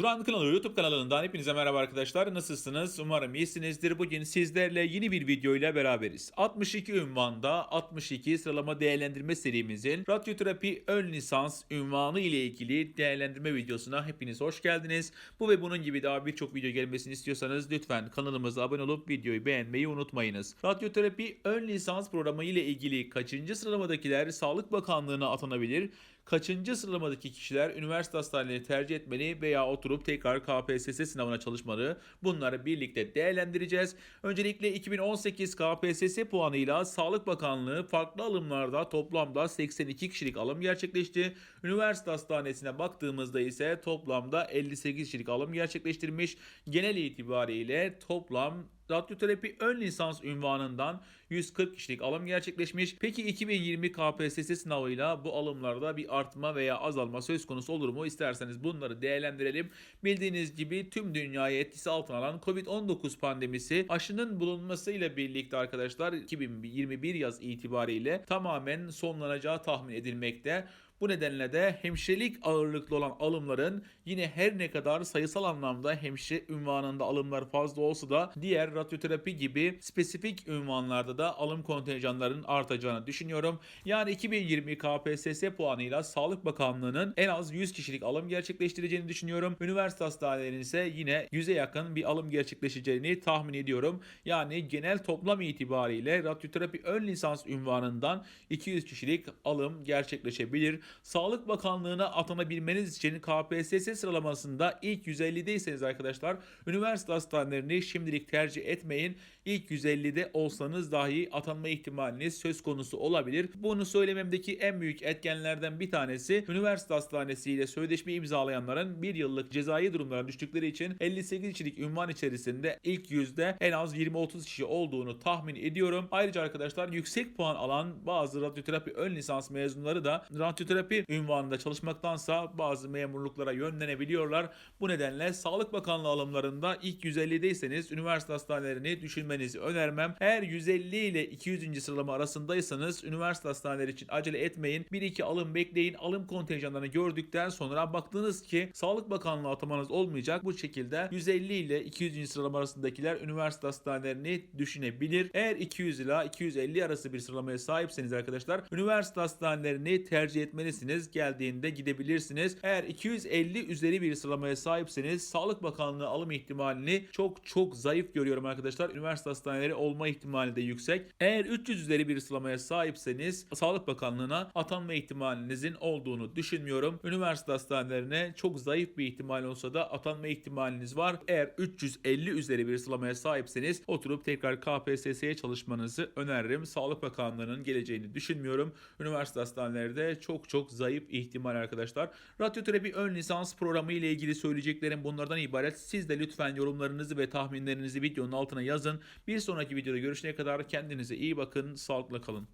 Duran kanalı YouTube kanalından hepinize merhaba arkadaşlar. Nasılsınız? Umarım iyisinizdir. Bugün sizlerle yeni bir video ile beraberiz. 62 ünvanda 62 sıralama değerlendirme serimizin radyoterapi ön lisans ünvanı ile ilgili değerlendirme videosuna hepiniz hoş geldiniz. Bu ve bunun gibi daha birçok video gelmesini istiyorsanız lütfen kanalımıza abone olup videoyu beğenmeyi unutmayınız. Radyoterapi ön lisans programı ile ilgili kaçıncı sıralamadakiler Sağlık Bakanlığı'na atanabilir? Kaçıncı sıralamadaki kişiler üniversite hastanelerini tercih etmeli veya oturup tekrar KPSS sınavına çalışmalı? Bunları birlikte değerlendireceğiz. Öncelikle 2018 KPSS puanıyla Sağlık Bakanlığı farklı alımlarda toplamda 82 kişilik alım gerçekleşti. Üniversite hastanesine baktığımızda ise toplamda 58 kişilik alım gerçekleştirmiş. Genel itibariyle toplam radyoterapi ön lisans ünvanından 140 kişilik alım gerçekleşmiş. Peki 2020 KPSS sınavıyla bu alımlarda bir artma veya azalma söz konusu olur mu? İsterseniz bunları değerlendirelim. Bildiğiniz gibi tüm dünyayı etkisi altına alan Covid-19 pandemisi aşının bulunmasıyla birlikte arkadaşlar 2021 yaz itibariyle tamamen sonlanacağı tahmin edilmekte. Bu nedenle de hemşirelik ağırlıklı olan alımların yine her ne kadar sayısal anlamda hemşire ünvanında alımlar fazla olsa da diğer radyoterapi gibi spesifik ünvanlarda da alım kontenjanlarının artacağını düşünüyorum. Yani 2020 KPSS puanıyla Sağlık Bakanlığı'nın en az 100 kişilik alım gerçekleştireceğini düşünüyorum. Üniversite hastanelerinin ise yine 100'e yakın bir alım gerçekleşeceğini tahmin ediyorum. Yani genel toplam itibariyle radyoterapi ön lisans ünvanından 200 kişilik alım gerçekleşebilir. Sağlık Bakanlığı'na atanabilmeniz için KPSS sıralamasında ilk 150'deyseniz arkadaşlar üniversite hastanelerini şimdilik tercih etmeyin. İlk 150'de olsanız dahi atanma ihtimaliniz söz konusu olabilir. Bunu söylememdeki en büyük etkenlerden bir tanesi üniversite hastanesiyle sözleşme imzalayanların bir yıllık cezai durumlara düştükleri için 58 kişilik ünvan içerisinde ilk yüzde en az 20-30 kişi olduğunu tahmin ediyorum. Ayrıca arkadaşlar yüksek puan alan bazı radyoterapi ön lisans mezunları da radyoterapi ünvanında çalışmaktansa bazı memurluklara yönlenebiliyorlar. Bu nedenle Sağlık Bakanlığı alımlarında ilk 150'deyseniz üniversite hastanelerini düşünmenizi önermem. Eğer 150 ile 200. sıralama arasındaysanız üniversite hastaneleri için acele etmeyin. 1-2 alım bekleyin. Alım kontenjanlarını gördükten sonra baktınız ki Sağlık Bakanlığı atamanız olmayacak. Bu şekilde 150 ile 200. sıralama arasındakiler üniversite hastanelerini düşünebilir. Eğer 200 ila 250 arası bir sıralamaya sahipseniz arkadaşlar üniversite hastanelerini tercih etmelisiniz. Geldiğinde gidebilirsiniz. Eğer 250 üzeri bir sıralamaya sahipseniz Sağlık Bakanlığı alım ihtimalini çok çok zayıf görüyorum arkadaşlar. Üniversite hastaneleri olma ihtimali de yüksek. Eğer 300 üzeri bir sıralamaya sahipseniz Sağlık Bakanlığı'na atanma ihtimalinizin olduğunu düşünmüyorum. Üniversite hastanelerine çok zayıf bir ihtimal olsa da atanma ihtimaliniz var. Eğer 350 üzeri bir sıralamaya sahipseniz oturup tekrar KPSS'ye çalışmanızı öneririm. Sağlık Bakanlığı'nın geleceğini düşünmüyorum. Üniversite hastaneleri de çok çok zayıf ihtimal arkadaşlar. Radyoterapi ön lisans programı ile ilgili söyleyeceklerim bunlardan ibaret. Siz de lütfen yorumlarınızı ve tahminlerinizi videonun altına yazın. Bir sonraki videoda görüşene kadar kendinize iyi bakın, sağlıkla kalın.